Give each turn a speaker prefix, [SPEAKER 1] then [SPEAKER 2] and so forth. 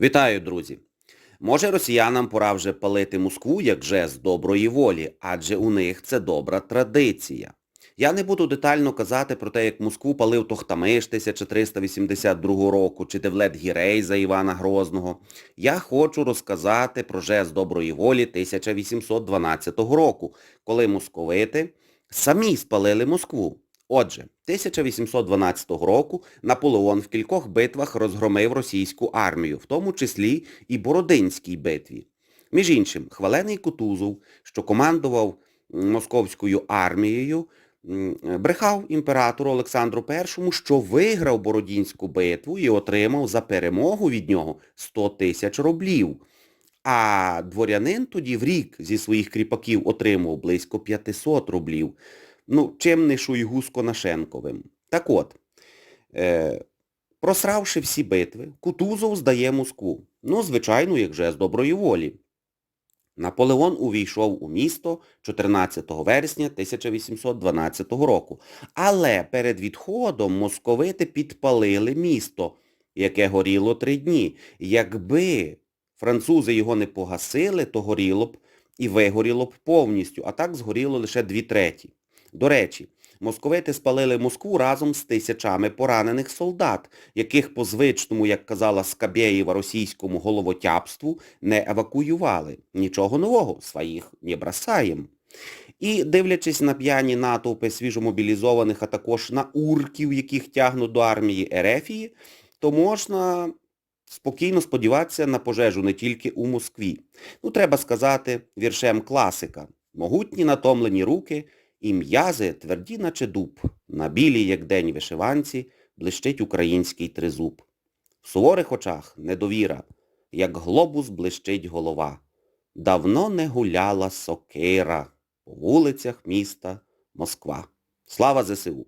[SPEAKER 1] Вітаю, друзі! Може росіянам пора вже палити Москву як жест доброї волі, адже у них це добра традиція. Я не буду детально казати про те, як Москву палив Тохтамиш 1382 року, чи Тевлет Гірей за Івана Грозного. Я хочу розказати про жест доброї волі 1812 року, коли московити самі спалили Москву. Отже, 1812 року Наполеон в кількох битвах розгромив російську армію, в тому числі і Бородинській битві. Між іншим, хвалений Кутузов, що командував московською армією, брехав імператору Олександру І, що виграв Бородінську битву і отримав за перемогу від нього 100 тисяч рублів. А дворянин тоді в рік зі своїх кріпаків отримав близько 500 рублів. Ну, чим не Шуйгу з Конашенковим. Так от, е, просравши всі битви, Кутузов здає Москву. Ну, звичайно, як жест доброї волі. Наполеон увійшов у місто 14 вересня 1812 року. Але перед відходом московити підпалили місто, яке горіло три дні. Якби французи його не погасили, то горіло б і вигоріло б повністю, а так згоріло лише дві треті. До речі, московити спалили Москву разом з тисячами поранених солдат, яких по звичному, як казала Скабєєва, російському головотяпству не евакуювали. Нічого нового, своїх не бросаєм. І дивлячись на п'яні натовпи свіжомобілізованих, а також на урків, яких тягнуть до армії Ерефії, то можна спокійно сподіватися на пожежу не тільки у Москві. Ну, треба сказати віршем класика. Могутні натомлені руки і м'язи тверді, наче дуб. На білій, як день вишиванці, блищить український тризуб. В суворих очах недовіра, як глобус блищить голова. Давно не гуляла сокира по вулицях міста Москва. Слава ЗСУ!